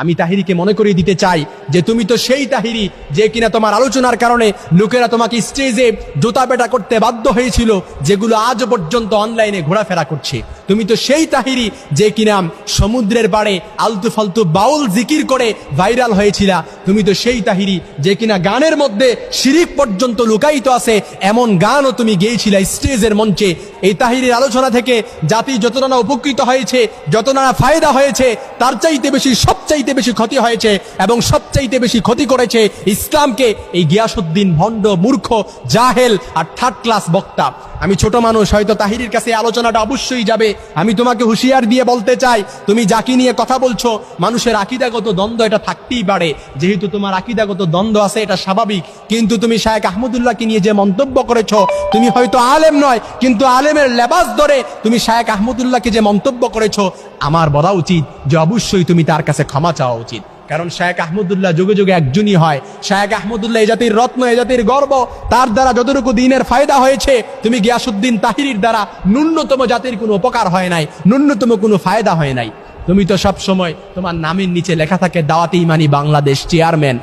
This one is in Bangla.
আমি তাহিরিকে মনে করিয়ে দিতে চাই যে তুমি তো সেই তাহিরি যে কিনা তোমার আলোচনার কারণে লোকেরা তোমাকে স্টেজে জোতা পেটা করতে বাধ্য হয়েছিল, যেগুলো আজ পর্যন্ত অনলাইনে ঘোরাফেরা করছে। তুমি তো সেই তাহিরি যে কিনা সমুদ্রের পাড়ে আলতু ফালতু বাউল জিকির করে ভাইরাল হয়েছিলা। তুমি তো সেই তাহিরি যে কিনা গানের মধ্যে শিরিক পর্যন্ত লুকায়িত আছে, এমন গানও তুমি গেয়েছিলা স্টেজের মঞ্চে। এই তাহিরের আলোচনা থেকে জাতি যত না উপকৃত হয়েছে যত না ফায়দা হয়েছে, তার চাইতে বেশি সবচাইতে বেশি ক্ষতি হয়েছে এবং সবচাইতে বেশি ক্ষতি করেছে ইসলামকে এই গিয়াসুদ্দিন ভণ্ড মূর্খ, জাহেল আর থার্ড ক্লাস বক্তা। আমি ছোট মানুষ, হয়তো তাহিরের কাছে আলোচনাটা অবশ্যই যাবে। আমি তোমাকে হুঁশিয়ার দিয়ে বলতে চাই, তুমি যাকে নিয়ে কথা বলছো, মানুষের আকিদাগত দ্বন্দ্ব এটা থাকতেই পারে। যেহেতু তোমার আকিদাগত দ্বন্দ্ব আছে, এটা স্বাভাবিক। কিন্তু তুমি শায়েক আহমদুল্লাহকে নিয়ে যে মন্তব্য করেছ, তুমি হয়তো আলেম নয়, কিন্তু আলেমের লেবাস ধরে তুমি শায়েক আহমদুল্লাহকে যে মন্তব্য করেছ, আমার বলা উচিত যে অবশ্যই তুমি তার কাছে ক্ষমা চাওয়া উচিত। কারণ শায়েক আহমদুল্লাহ যুগে যুগে একজনই হয়। শায়েক আহমদুল্লাহ এই জাতির রত্ন এ জাতির গর্ব, তার দ্বারা যতটুকু দিনের ফায়দা হয়েছে, তুমি গিয়াসুদ্দিন তাহিরির দ্বারা ন্যূনতম জাতির কোনো উপকার হয় নাই, ন্যূনতম কোনো ফায়দা হয় নাই। তুমি তো সব সময় তোমার নামের নিচে লেখা থাকে, দাওয়াতি ইমানি বাংলাদেশ চেয়ারম্যান